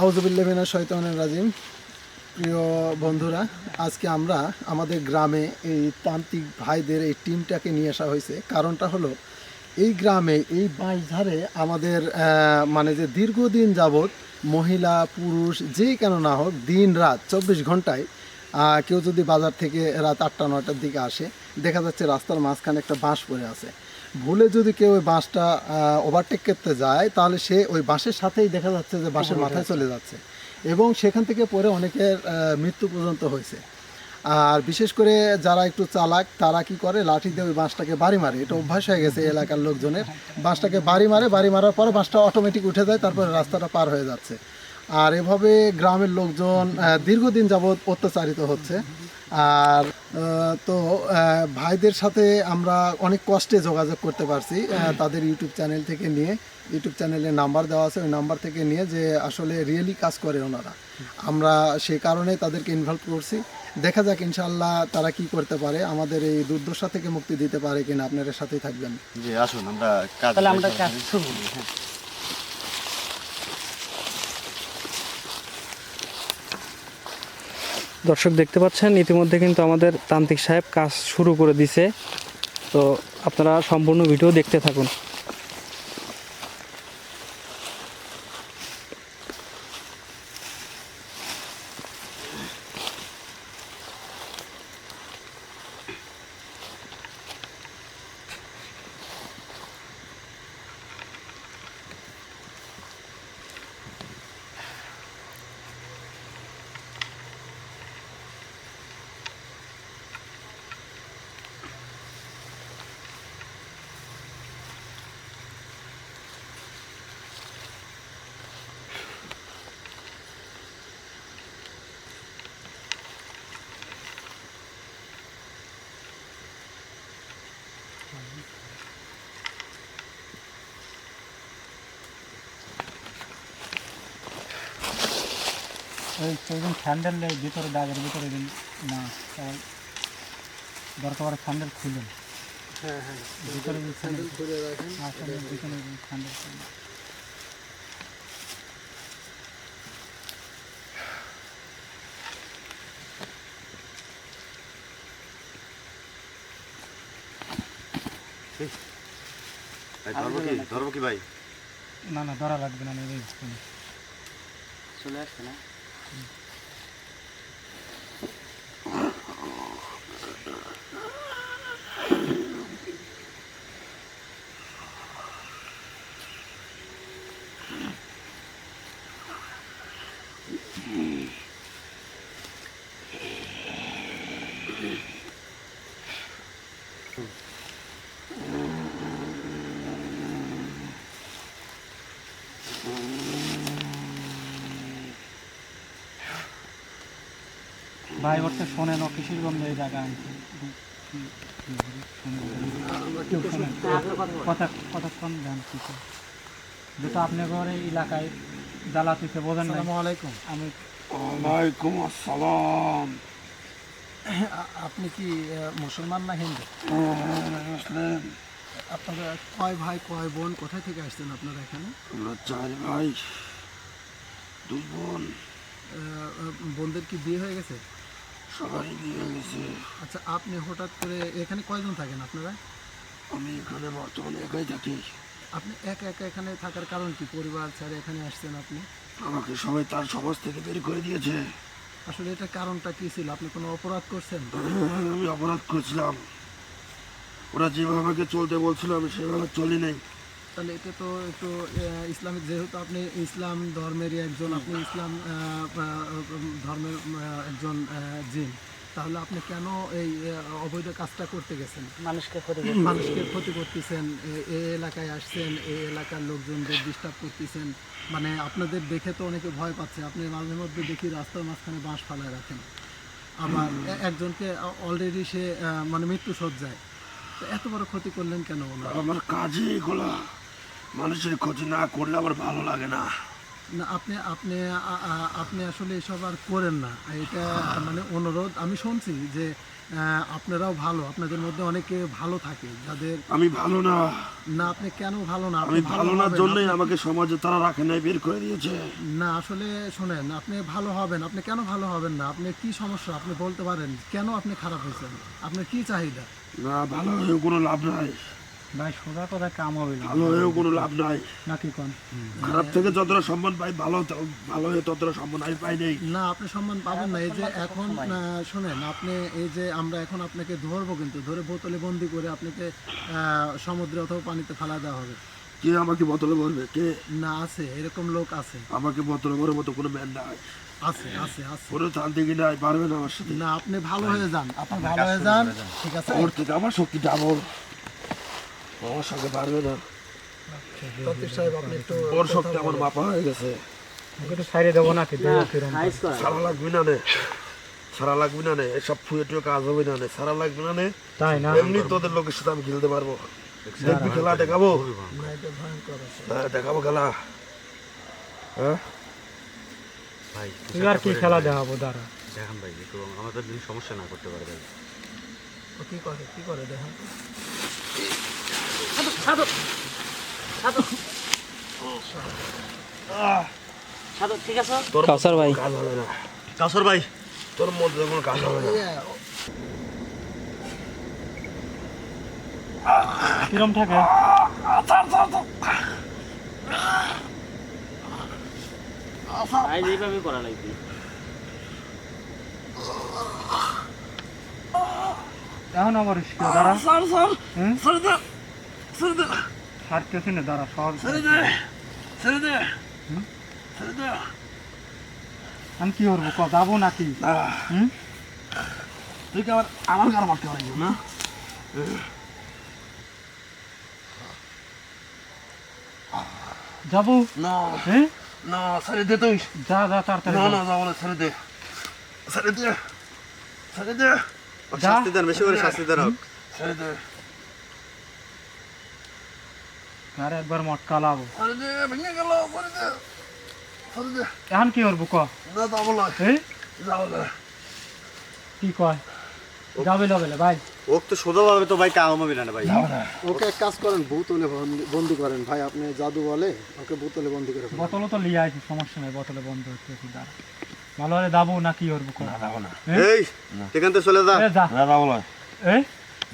আউজুবিল্লামিনা শৈতানের রাজিম। প্রিয় বন্ধুরা, আজকে আমরা আমাদের গ্রামে এই তান্ত্রিক ভাইদের এই টিমটাকে নিয়ে আসা হয়েছে। কারণটা হলো, এই গ্রামে এই বাঁশঝাড়ে আমাদের মানে যে দীর্ঘদিন যাবৎ মহিলা, পুরুষ যেই কেন না হোক, দিন রাত চব্বিশ ঘন্টায় কেউ যদি বাজার থেকে রাত আটটা, নয়টার দিকে আসে, দেখা যাচ্ছে রাস্তার মাঝখানে একটা বাঁশ পড়ে আছে। ভুলে যদি কেউ ওই বাঁশটা ওভারটেক করতে যায় তাহলে সে ওই বাঁশের সাথেই দেখা যাচ্ছে যে বাঁশের মাথায় চলে যাচ্ছে। এবং সেখান থেকে পরে অনেকের মৃত্যু পর্যন্ত হয়েছে। আর বিশেষ করে যারা একটু চালাক তারা কি করে? লাঠি দিয়ে ওই বাঁশটাকে বাড়ি মারে। এটা অভ্যাস হয়ে গেছে এলাকার লোকজনের। বাঁশটাকে বাড়ি মারে বাড়ি মারার পরে বাঁশটা অটোমেটিক উঠে যায় তারপরে রাস্তাটা পার হয়ে যাচ্ছে। আর এভাবে গ্রামের লোকজন দীর্ঘদিন যাবৎ অত্যাচারিত হচ্ছে। আর আহ, তো আহ, ভাইদের সাথে আমরা অনেক কষ্টে যোগাযোগ করতে পারছি তাদের ইউটিউব চ্যানেল থেকে নিয়ে। ইউটিউব চ্যানেলের নাম্বার দেওয়া আছে ওই নাম্বার থেকে নিয়ে যে আসলে রিয়েলি কাজ করে ওনারা। আমরা সে কারণে তাদেরকে ইনভলভ করছি। দেখা যাক ইনশাল্লাহ তারা কি করতে পারে। আমাদের এই দুর্দশা থেকে মুক্তি দিতে পারে কিনা আপনাদের সাথেই থাকবেন। জি আসুন আমরা কাজ তাহলে আমরা কাজ শুরু করি, হ্যাঁ। দর্শক দেখতে পাচ্ছেন, ইতিমধ্যে কিন্তু আমাদের তান্ত্রিক সাহেব কাজ শুরু করে দিছে। তো আপনারা সম্পূর্ণ ভিডিও দেখতে থাকুন। ওই সেদিন স্যান্ডেল ভিতরে দাগের ভিতরে না সবাই দরকার স্যান্ডেল খুললেন হ্যাঁ হ্যাঁ। ভিতরে স্যান্ডেল খুলে রাখেন। আসলে ভিতরে স্যান্ডেল খুললেন ধরবো কি? ধরবো কি ভাই? না না ধরা লাগবে না চলে আসবে না? ভাই ওর তো শোনেন ও কিসের গন্ধ এই জায়গা আনছে। কতক্ষণ কিছু যেহেতু আপনি ঘরে এলাকায় জ্বালাতিতে বোঝেন আলাইকুম। আমি ওয়ালাইকুম আসসালাম। আপনি কি মুসলমান না হিন্দু? মুসলিম। আপনারা কয় ভাই কয় বোন কোথায় থেকে আসছেন আপনারা এখানে? আমরা চার ভাই দুই বোন। বোনদের কি বিয়ে হয়ে গেছে? সবারই বিয়ে গেছে। আচ্ছা আপনি হঠাৎ করে এখানে কয়জন থাকেন আপনারা? আমি এখানে বর্তমানে একাই থাকি। আপনি একা একা এখানে থাকার কারণ কি? পরিবার ছেড়ে এখানে আসছেন আপনি? আমাকে সবাই তার সমাজ থেকে বের করে দিয়েছে। আসলে এটা কারণটা কি ছিল? আপনি কোনো অপরাধ করছেন? আমি অপরাধ করছিলাম। ওরা যেভাবে আমাকে চলতে বলছিল আমি সেভাবে চলি নাই। তাহলে এটা তো একটু ইসলামিক যেহেতু আপনি ইসলাম ধর্মেরই একজন আপনি ইসলাম ধর্মের একজন জিন তাহলে আপনি কেন এই অবৈধ কাজটা করতে গেছেন? মানুষকে ক্ষতি মানুষকে ক্ষতি করতেছেন এ- এই এলাকায় আসছেন এই এলাকার লোকজনদের ডিস্টার্ব করতেছেন। মানে আপনাদের দেখে তো অনেকে ভয় পাচ্ছে আপনি মাঝে মধ্যে দেখি রাস্তার মাঝখানে বাঁশ ফালায় রাখেন। আবার একজনকে অলরেডি সে মানে মৃত্যু সজ্জায় এত বড় ক্ষতি করলেন কেন আমার কাজই এগুলা। মানুষের ক্ষতি না করলে আমার ভালো লাগে না। না আপনি আপনি আপনি আসলে এসব আর করেন না। এটা মানে অনুরোধ। আমি শুনছি যে আপনারাও ভালো। আপনাদের মধ্যে অনেকে ভালো থাকে। যাদের আমি ভালো না। না আপনি কেন ভালো না? আমি ভালো না জন্যই আমাকে সমাজে তারা রাখে নাই বের করে দিয়েছে। না আসলে শোনেন আপনি ভালো হবেন। আপনি কেন ভালো হবেন না? আপনি কি সমস্যা? আপনি বলতে পারেন কেন আপনি খারাপ হয়েছেন? আপনার কি চাহিদা? না ভালো হয়েও কোনো লাভ নাই। ভাই সোজা কথা কাম হবে না। ভালো হয়েও কোনো লাভ নাই। নাকি কোন? খারাপ থেকে যতটা সম্মান পাই ভালো ভালো হয়ে ততটা সম্মান আমি পাই নাই। না আপনি সম্মান পাবেন না। এই যে এখন শোনেন আপনি এই যে আমরা এখন আপনাকে ধরবো কিন্তু ধরে বোতলে বন্দি করে আপনাকে সমুদ্রে অথবা পানিতে ফেলা দেওয়া হবে। কে আমাকে বোতলে ভরবে? কে? না আছে এরকম লোক আছে। আমাকে বোতলে ভরার মতো কোনো ম্যান নাই। আছে আছে আছে। কোনো তান্ত্রিক নাই? পারবে না আমার সাথে? না আপনি ভালো হয়ে যান। আপনি ভালো হয়ে যান ঠিক আছে? ওর থেকে আমার শক্তি ডাবল আমার সঙ্গে পারবে না সাহেব আপনি একটু ওর শক্তি আমার মাপা হয়ে গেছে। ওকে তো দেবো নাকি? সারা লাগবে না নে। সারা লাগবে না নে। এসব ফুয়ে টুয়ে কাজ হবে না নে। সারা লাগবে না নে। তাই না? এমনি তোদের লোকের সাথে আমি খেলতে পারব। দেখবি খেলা দেখাবো। হ্যাঁ দেখাবো খেলা। হ্যাঁ? ভাই আর কি খেলা দেখাবো দাঁড়া। দেখান ভাই একটু। আমাদের যদি সমস্যা না করতে পারে ভাই কি করে? কি করে? দেখেন তোর কাউসার ভাই। কাজ হবে না। কাসর ভাই। তোর মধ্যে কোনো কাজ হবে না। কিরম থাকে? এখন আমার স্কুল দাঁড়া। হুম? ছাড়তেছি না দাঁড়া সহজ আমি কি করব ক যাব নাকি? হুম? তুই কি আমার আমার গান মারতে পারি না। যাব? না। হ্যাঁ না ছেড়ে দে তুই। যা যা তাড়াতাড়ি না। না যাব না ছেড়ে দে। ছেড়ে দে। ছেড়ে দে। শাস্তি দেন বেশি করে শাস্তি দেন হোক। আর একবার মটকা লাবো ছেড়ে দে ভেঙে গেল দে। দে। এখন কি করব ক? না যাব না এই? যাব না। কি কয়? যাবে লবেলে ভাই। ওক তো সোজা ভাবে তো ভাই কাম হবে না ভাই? ওকে এক কাজ করেন বোতলে বন্দি- বন্দি করেন। ভাই আপনি জাদু বলে ওকে বোতলে বন্দি করে। বোতলও তো লিয়ে আসি সমস্যা নেই বোতলে বন্ধ হচ্ছে কি দাঁড়া ভালো হলে যাব না কি করব না যাব না। এই এখান থেকে চলে যা। না যাব না। এই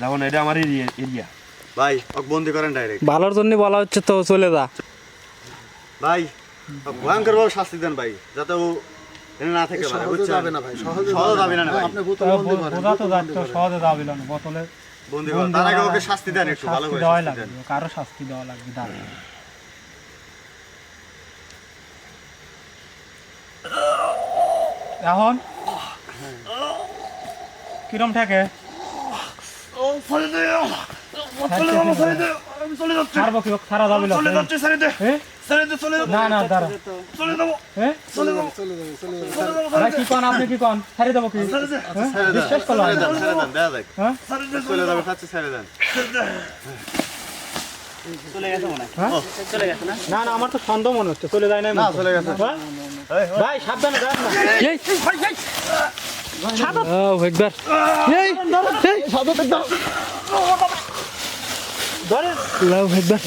যাব না এটা আমার এরিয়া এরিয়া। ভাই ওক বন্দি করেন ডাইরেক্ট ভালোর জন্য বলা হচ্ছে তো চলে যা। ভাই ভয়ঙ্কর ভাবে শাস্তি দেন ভাই যাতে ও না থাকে ভাই সহজে বুঝছেন? যাবে না ভাই সহজে যাবে যাবে না। না ভাই। আপনি বোতলে বন্দি করেন বোঝা তো যাচ্ছে সহজে যাবে না বোতলে বন্দি করেন তার আগে ওকে শাস্তি দেন একটু ভালো করে শাস্তি লাগবে কারও শাস্তি দেওয়া লাগবে দাঁড়া এখন কিরম থাকে ও ছেড়ে দে চলে যাব ছেড়ে দে আমি চলে যাচ্ছি ছাড়বো কি সারা যাবে চলে যাচ্ছি ছেড়ে দে এ? ছেড়ে দে চলে যাব না না দাঁড়া চলে যাব এ? চলে যাবে চলে যাবে চলে যাবে চলে যাব ভাই কি? কন আপনি কি কন? ছেড়ে দেবো কি? বিশ্বাস করলাম না। না? না আমার তো সন্দেহ মনে হচ্ছে। চলে যায় না না চলে গেছে। হ্যাঁ? ভাই সাবধানে যান না। এই ও একবার। এই এই। ধরেন। লাউ একবার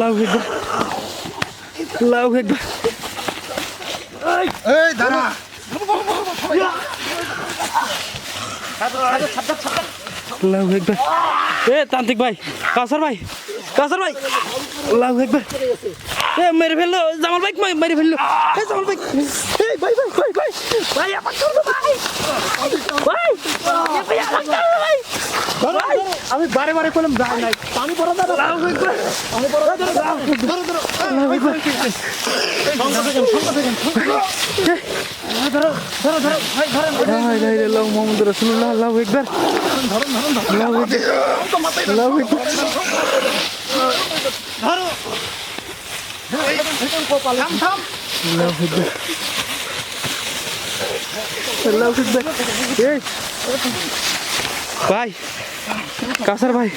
লাউ একবার লাউ একবার। এই দাঁড়া। লাউ একবার। এ তান্ত্রিক ভাই কাসার ভাই কাসার ভাই। লাউ একবার। মেরে ফেলল জামাল ভাই মেরে ফেলল জামাল ভাই ভাই ভাই ভাই ভাই ভাই আমার করব ভাই ভাই ভাই ভাই আমি বারে বারে করলাম যাই নাই পানি পড়া দাও পানি পড়া দাও ধরো ধরো ধরো ধরো ধরো ভাই ধরো ভাই ভাই রে লাউ মোহাম্মদ রাসূলুল্লাহ লাউ একবার ধরো ধরো ধরো লাউ একবার লাউ একবার ধরো ভাই কাসার ভাই।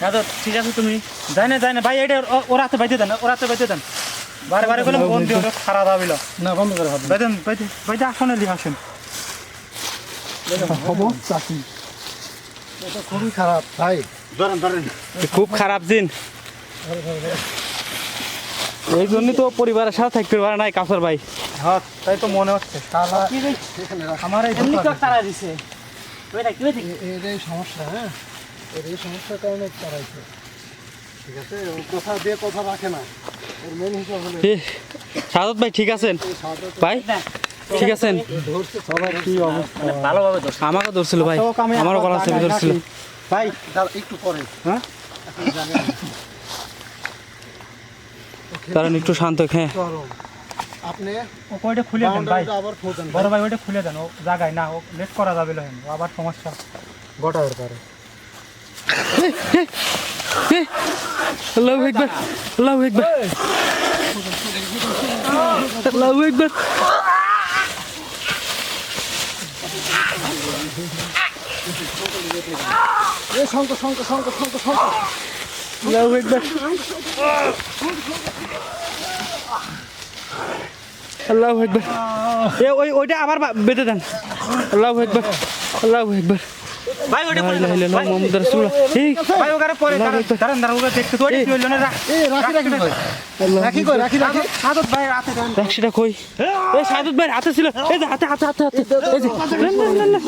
সাদত ঠিক আছে তুমি। যাই না যাই না। ভাই এটা ও- ওর হাতে বাইতে দেন ওর হাতে বাইতে দেন। বারে বারে করলাম বন্ধু হলো খারাপ ভাবিল। না বন্ধ করে হবে বাইতেন বাইতে বাইতে আসনে লিয়ে আসেন। হব চাষি এটা খুবই খারাপ ভাই। খুব খারাপ দিন এই জন্যই তো পরিবারের সাথে থাকতে পারে নাই কাউসার ভাই। হ্যাঁ তাই তো মনে হচ্ছে। আমার এই এমনি তো তারা দিছে। এ- এর এই সমস্যা হ্যাঁ? এর এই সমস্যার কারণে চালাইছে ঠিক আছে কথা দিয়ে কথা রাখে না। এর মেন হিসাব হলো এ, সাদত ভাই ঠিক আছেন? ভাই ঠিক আছেন? ধরছে সবাই কি অবস্থা? ভালোভাবে আমাকে ধরছিল ভাই। আমারও গলা ধরছিল। ভাই একটু পরে। হ্যাঁ? কারণ একটু শান্ত হ্যাঁ। গরম আপনি ও খুলে দেন ভাই। বড় ভাই। ওইটা খুলে দেন ও জায়গায় না ও লেট করা যাবে না আবার সমস্যা গোটা পারে। আল্লাহু একবার আল্লাহু একবার আল্লাহু একবার এ শঙ্ক শঙ্ক শঙ্ক শঙ্ক শঙ্ক আল্লাহু একবার আল্লাহু একবার এ, ওই, ওইটা আবার বেঁধে দেন। আল্লাহ একবার আল্লাহ একবার ভাই ওটা লা ইলাহা ইল্লাল্লাহ মুহাম্মাদুর রাসূলুল্লাহ এই ভাই ওখানে পরে আল্লাহু দাঁড়ান আকবার। দাঁড়ান দাঁড়ান ওটা দেখতে তো ওটা হইল না রাখি রাখি রাখি কই রাখি রাখি সাদত ভাই রাতে দেন ট্যাক্সিটা কই এই সাদত ভাই হাতে ছিল এই যে হাতে হাতে হাতে হাতে এই যে না, না, না, না।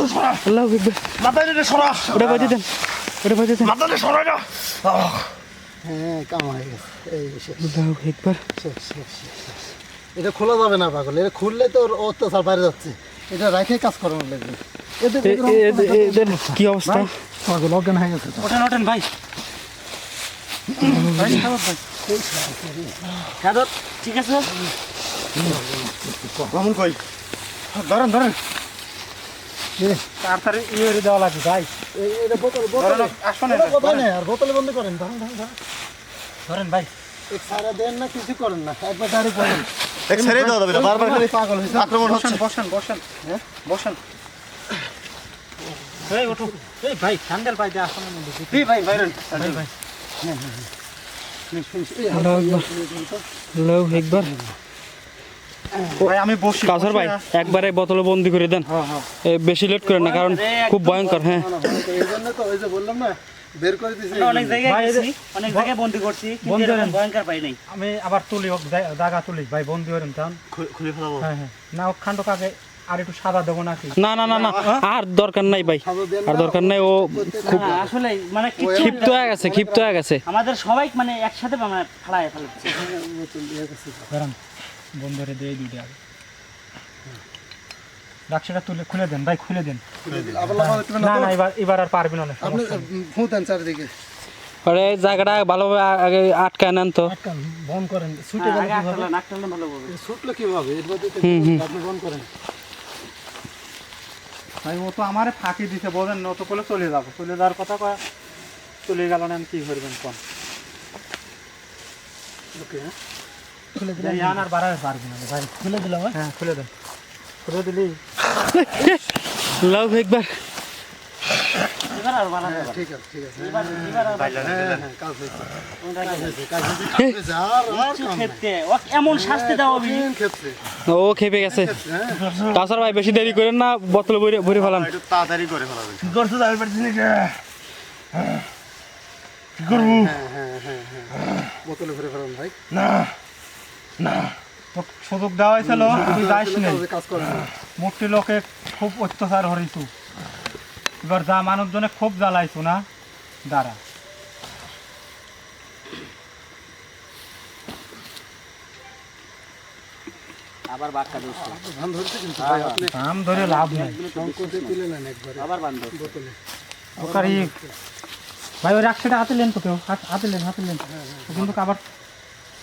আকবার মাথায় রে সরা ওটা বাজে দেন ওটা বাজে দেন মাথায় সরা না হ্যাঁ কাম হয়ে গেছে এই শেষ আল্লাহু একবার শেষ শেষ শেষ, শেষ। এটা খোলা যাবে না পাগল এটা খুললে তো ওর অত্যাচার বাইরে যাচ্ছে এটা রেখে কাজ করানোর লাগবে। এদের কি অবস্থা? পাগল অজ্ঞান হয়ে গেছে। ওঠেন ওঠেন ভাই। ঠিক আছে? মামুন কই? ধরেন ধরেন। তাড়াতাড়ি ইয়ে দেওয়া লাগবে ভাই। এটা বোতল বোতলে। আসনে এটা বোতলে নেই, আর বোতলে বন্ধ করেন ধরেন ধরেন ধরেন। ভাই। সারা দেন না কিছু করেন না। একবার দাঁড়িয়ে পড়েন এক ছেড়ে দেওয়া যাবে না বারবার খালি পাগল হয়েছে। আক্রমণ হচ্ছে। বসেন বসেন হ্যাঁ বসেন। এই ওঠো। এই ভাই স্যান্ডেল দে মধ্যে এই ভাই ভাই ভাই। আল্লাহু একবার। ভাই আমি বসি ভাই একবারে বোতলে বন্দি করে দেন। বেশি লেট করেন না কারণ খুব ভয়ঙ্কর হ্যাঁ। এই জন্য তো ওই যে বললাম না বের করে দিয়েছে অনেক জায়গায় গেছি অনেক জায়গায় বন্দি করছি কিন্তু এরকম ভয়ঙ্কর পাই নাই। আমি আবার তুলি হোক জায়গা তুলি। ভাই বন্দি হইলাম তখন খুলে ফেলাবো। হ্যাঁ হ্যাঁ। না ওখান কাকে আর একটু সাদা দেবো নাকি? না না না না আর দরকার নাই ভাই। আর দরকার নাই ও খুব আসলে মানে ক্ষিপ্ত হয়ে গেছে ক্ষিপ্ত হয়ে গেছে। আমাদের সবাই মানে একসাথে মানে ফালায় ফেলছে দাঁড়ান বন্ধ করে দিয়ে আগে। রাক্সাটা তুলে খুলে দেন ভাই খুলে দেন। না না এবার এবার আর পারবেন না আপনি দেন চারিদিকে। আরে জায়গাটা ভালোভাবে আগে আটকায় নেন তো। আটকান বন করেন। ছুটে গেলে কীভাবে? টানলে হবে ছুটলে কীভাবে? এর মধ্যে তো হুম, হুম। আপনি বন করেন। ভাই ও তো আমারে ফাঁকি দিতে বোঝেন না তো বলে চলে যাব। চলে যাওয়ার কথা কয় চলে গেল না আমি কি করবেন কোন? ওকে হ্যাঁ? খুলে দিলাম। এই বাড়ায় পারবি না ভাই। খুলে দিলাম হ্যাঁ? হ্যাঁ খুলে দেন। খুলে দিলি? লাভ একবার। হ্যাঁ হ্যাঁ ও খেপে গেছে। হ্যাঁ। কাউসার ভাই বেশি দেরি করেন না বোতলে ভরে ভরে ফেলান। তাড়াতাড়ি করে ফেলাবে কি করছ যাবে পারছি কি করব? হ্যাঁ হ্যাঁ হ্যাঁ হ্যাঁ। বোতলে ভরে ফেলান ভাই। না না। সুযোগ দেওয়া হয়েছিল তুই যাইস। মূর্তি লোকে খুব অত্যাচার হরিছু এবার যা মানুষজনে খুব জ্বালাইছু না দাঁড়া। আবার বাক্কা দোষ ধান ধরছে কিন্তু। ভাই আপনি দাম ধরে লাভ নাই। সংকোচে তুলে নেন একবারে। আবার বান্ধব বোতলে। ওকারি ভাই ওই রাক্সাটা হাতে লেন তো কেউ। হাত- লেন হাতে লেন কিন্তু আবার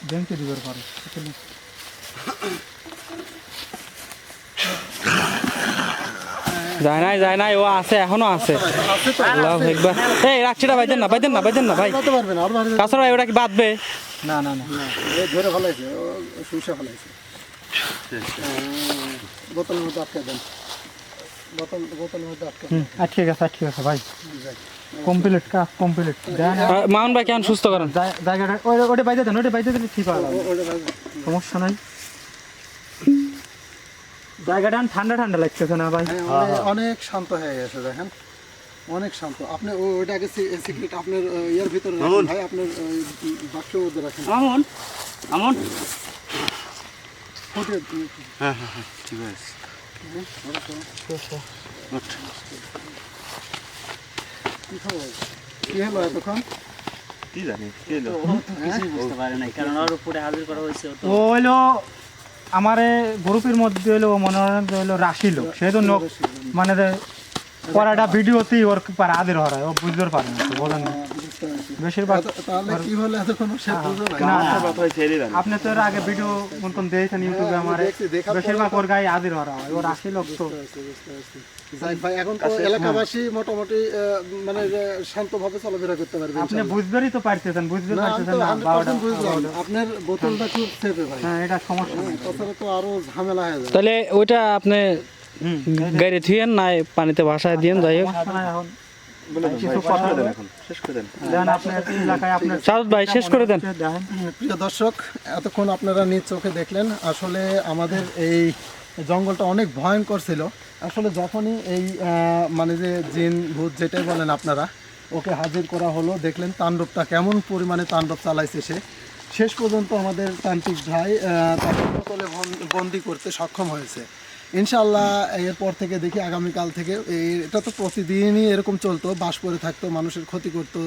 ব্যাংকে দিবার পরে। যায় নাই যায় নাই ও আছে এখনও আছে। আছে তো লাভ একবার এই রাখছিটা বাইদেন না বাইদেন না বাইদেন না ভাই। কাউসার ভাই ওটা কি বাঁধবে? না না না। ধরে ফেলাইছে ফেলাইছে। বোতলের মধ্যে আটকে দেন। বোতল বোতলের মধ্যে আটকে হুম আর ঠিক আছে আর ঠিক আছে ভাই। কমপ্লিট কাজ কমপ্লিট। দেন ভাই কেন সুস্থ করেন? জায়- জায়গাটা ওই ওটা বাইরে দেন ওটা বাইরে দিলে ঠিক হবে সমস্যা নাই। জায়গাটা ঠান্ডা ঠান্ডা লাগতেছে না ভাই? হ্যাঁ, অনেক- অনেক শান্ত হয়ে গেছে দেখেন। অনেক শান্ত। আপনি ওইটাকে সিক্রেট আপনার ইয়ের ভিতরে রাখেন। ভাই আপনার বাক্সের মধ্যে রাখেন। আমন আমন ফুটে হ্যাঁ হ্যাঁ হ্যাঁ ঠিক আছে। কি খবর? কি হলো এতক্ষণ? কি জানি কি হলো কিছুই বুঝতে পারে নাই কারণ ওর উপরে হাজির করা হয়েছে ও তো। ও হইল আমার গ্রুপের মধ্যে হইল মনোরঞ্জন হইল রাশি লোক। সেই জন্য মানে পড়াটা ভিডিওতেই ওর পারে আদের হরায় ও বুঝতে পারে না বলেন না। বেশিরভাগ তাহলে কি হলো? এতক্ষণ সে বুঝলো না না। না, কথা ছেড়ে দেন। আপনি তো এর আগে ভিডিও দিয়েছেন ইউটিউবে আমার। দেখার পরে বেশিরভাগ ওর গায়ে আদির হরা হয় ওর লোক তো ভাই এখন তো এলাকাবাসী মোটামুটি মানে শান্তভাবে চলাফেরা করতে পারবে আপনি বুঝবেরই তো পারতেছেন বুঝতে না আমি পারতেছেন না আপনার বোতলটা খুব সেফে ভাই। হ্যাঁ এটা সমস্যা নেই। তাছাড়া তো আরও ঝামেলা হয়ে যায় তাহলে ওইটা আপনি গাড়ি থুয়েন না পানিতে ভাসায় দিয়েন যাই হোক। ভাই শেষ করে দেন প্রিয় দর্শক এতক্ষণ আপনারা নিজ চোখে দেখলেন আসলে আমাদের এই জঙ্গলটা অনেক ভয়ঙ্কর ছিল। আসলে যখনই এই মানে যে জিন ভূত যেটাই বলেন আপনারা ওকে হাজির করা হলো দেখলেন তাণ্ডবটা কেমন পরিমাণে তাণ্ডব চালাইছে সে। শেষ পর্যন্ত আমাদের তান্ত্রিক ভাই তাকে বন্দি করতে সক্ষম হয়েছে। ইনশাল্লাহ এরপর থেকে দেখি আগামীকাল থেকে এটা তো প্রতিদিনই এরকম চলতো বাস করে থাকতো মানুষের ক্ষতি করতো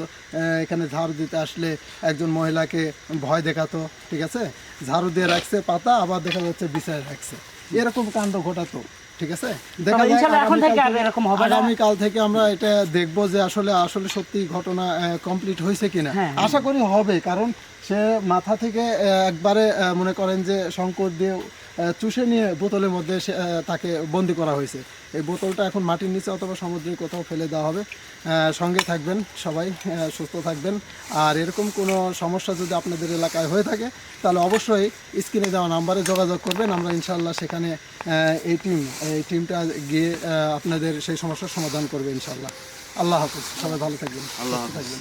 এখানে ঝাড়ু দিতে আসলে একজন মহিলাকে ভয় দেখাতো ঠিক আছে? ঝাড়ু দিয়ে রাখছে পাতা আবার দেখা যাচ্ছে বিছায় রাখছে। এরকম কাণ্ড ঘটাতো ঠিক আছে? দেখা আগামীকাল থেকে আমরা এটা দেখব যে আসলে আসলে সত্যি ঘটনা কমপ্লিট হয়েছে কিনা। হ্যাঁ, আশা করি হবে কারণ সে মাথা থেকে একবারে মনে করেন যে শঙ্কর দিয়ে চুষে নিয়ে বোতলের মধ্যে সে, তাকে বন্দি করা হয়েছে। এই বোতলটা এখন মাটির নিচে অথবা সমুদ্রে কোথাও ফেলে দেওয়া হবে। সঙ্গে থাকবেন সবাই সুস্থ থাকবেন। আর এরকম কোনো সমস্যা যদি আপনাদের এলাকায় হয়ে থাকে তাহলে অবশ্যই স্ক্রিনে দেওয়া নাম্বারে যোগাযোগ করবেন। আমরা ইনশাল্লাহ সেখানে এই টিম এই টিমটা গিয়ে আপনাদের সেই সমস্যার সমাধান করবে ইনশাল্লাহ আল্লাহ হাফিজ। সবাই ভালো থাকবেন আল্লাহ থাকবেন।